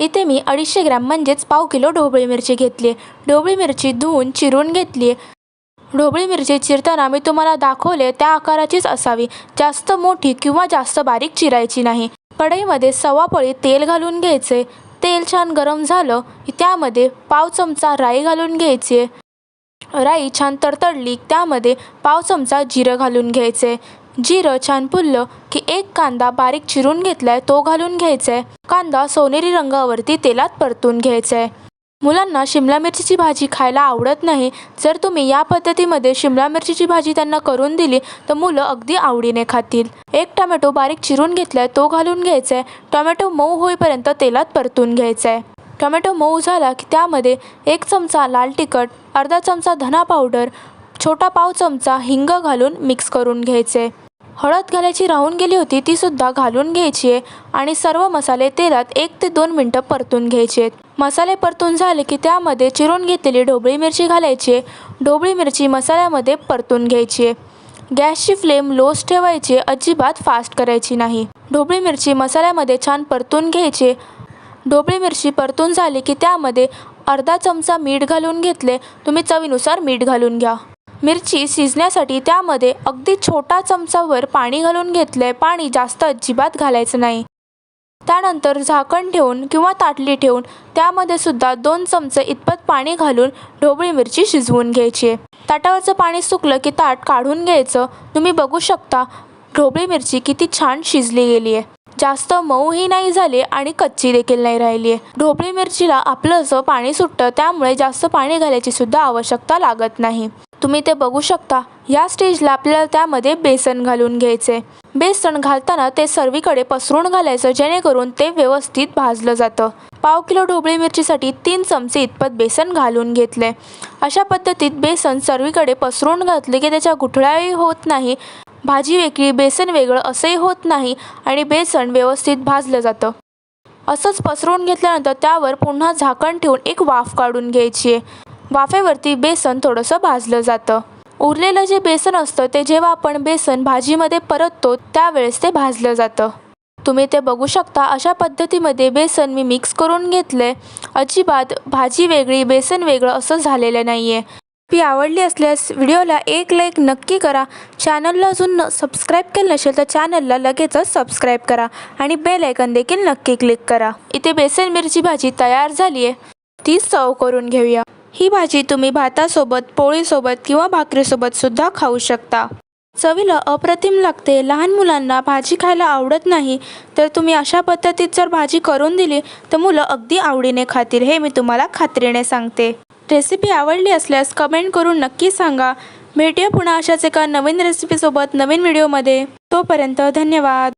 इथे मी अडीचशे ग्रॅम म्हणजेच पाव किलो ढोबळी मिरची घेतली. आहे ढोबळी मिरची धुवून चिरून घेतली. आहे ढोबळी मिरची चिरताना मी तुम्हाला दाखवले त्या आकाराचीच असावी. जास्त मोठी किंवा जास्त बारीक चिरायची नाही. कढईमध्ये सवा पळी तेल घालून घ्यायचे. तेल छान गरम झालं की त्यामध्ये पाव चमचा राई घालून घ्यायची. राई छान तडतडली त्यामध्ये पाव चमचा जिरं घालून घ्यायचे. जिरं छान फुललं की एक कांदा बारीक चिरून घेतलाय तो घालून घ्यायचा आहे कांदा सोनेरी रंगावरती तेलात परतून घ्यायचा आहे मुलांना शिमला मिरचीची भाजी खायला आवडत नाही. जर तुम्ही या पद्धतीमध्ये शिमला मिरचीची भाजी त्यांना करून दिली तर मुलं अगदी आवडीने खातील. एक टोमॅटो बारीक चिरून घेतलाय तो घालून घ्यायचा आहे टोमॅटो मऊ होईपर्यंत तेलात परतून घ्यायचा आहे टोमॅटो मऊ झाला की त्यामध्ये एक चमचा लाल तिखट अर्धा चमचा धना पावडर छोटा पाव चमचा हिंग घालून मिक्स करून घ्यायचे. हळद घालायची राहून गेली होती ती सुद्धा घालून घ्यायची आहे आणि सर्व मसाले तेलात एक ते दोन मिनटं परतून घ्यायचे आहेत. मसाले परतून झाले की त्यामध्ये चिरून घेतलेली ढोबळी मिरची घालायची आहे. ढोबळी मिरची मसाल्यामध्ये परतून घ्यायची आहे. गॅसची फ्लेम लोच ठेवायची अजिबात फास्ट करायची नाही. ढोबळी मिरची मसाल्यामध्ये छान परतून घ्यायची ढोबळी मिरची परतून झाली की त्यामध्ये अर्धा चमचा मीठ घालून घेतले. तुम्ही चवीनुसार मीठ घालून घ्या. मिरची शिजण्यासाठी त्यामध्ये अगदी छोटा चमचावर पाणी घालून घेतलंय. पाणी जास्त अजिबात घालायचं नाही. त्यानंतर झाकण ठेवून किंवा ताटली ठेवून त्यामध्ये सुद्धा दोन चमचे इतपत पाणी घालून ढोबळी मिरची शिजवून घ्यायची. आहे ताटावरचं पाणी सुकलं की ताट काढून घ्यायचं. तुम्ही बघू शकता ढोबळी मिरची किती छान शिजली गेली आहे. जास्त मऊही नाही झाली आणि कच्ची देखील नाही राहिली आहे. ढोबळी मिरचीला आपलं असं पाणी सुटतं त्यामुळे जास्त पाणी घालायची सुद्धा आवश्यकता लागत नाही. तुम्ही ते बघू शकता. या स्टेजला आपल्याला त्यामध्ये बेसन घालून घ्यायचे. बेसन घालताना ते सर्वीकडे पसरून घालायचं जेणेकरून ते व्यवस्थित भाजलं जातं. पाव किलो ढोबळी मिरचीसाठी तीन चमचे इतपत बेसन घालून घेतले. अशा पद्धतीत बेसन सर्वीकडे पसरून घातले की त्याच्या गुठळ्याही होत नाही भाजी वेगळी बेसन वेगळं असंही होत नाही आणि बेसन व्यवस्थित भाजलं जातं. असंच पसरून घेतल्यानंतर त्यावर पुन्हा झाकण ठेवून एक वाफ काढून घ्यायची आहे. वाफेवरती बेसन थोडंसं भाजलं जातं. उरलेलं जे बेसन असतं ते जेव्हा आपण बेसन भाजीमध्ये परततो त्यावेळेस ते भाजलं जातं. तुम्ही ते बघू शकता अशा पद्धतीमध्ये बेसन मी मिक्स करून घेतलं आहे अजिबात भाजी वेगळी बेसन वेगळं असं झालेलं नाही आहे ती आवडली असल्यास व्हिडिओला एक लाईक नक्की करा. चॅनलला अजून न सबस्क्राईब केलं नसेल तर चॅनलला लगेचच सबस्क्राईब करा आणि बेल आयकन देखील नक्की क्लिक करा. इथे बेसन मिरची भाजी तयार झाली आहे ती सर्व करून घेऊया. ही भाजी तुम्ही भातासोबत पोळीसोबत किंवा भाकरीसोबत सुद्धा खाऊ शकता. चवीला अप्रतिम लागते. लहान मुलांना भाजी खायला आवडत नाही तर तुम्ही अशा पद्धतीत जर भाजी करून दिली तर मुलं अगदी आवडीने खातील हे मी तुम्हाला खात्रीने सांगते. रेसिपी आवडली असल्यास कमेंट करून नक्की सांगा. भेटूया पुन्हा अशाच एका नवीन रेसिपीसोबत नवीन व्हिडिओमध्ये. तोपर्यंत धन्यवाद.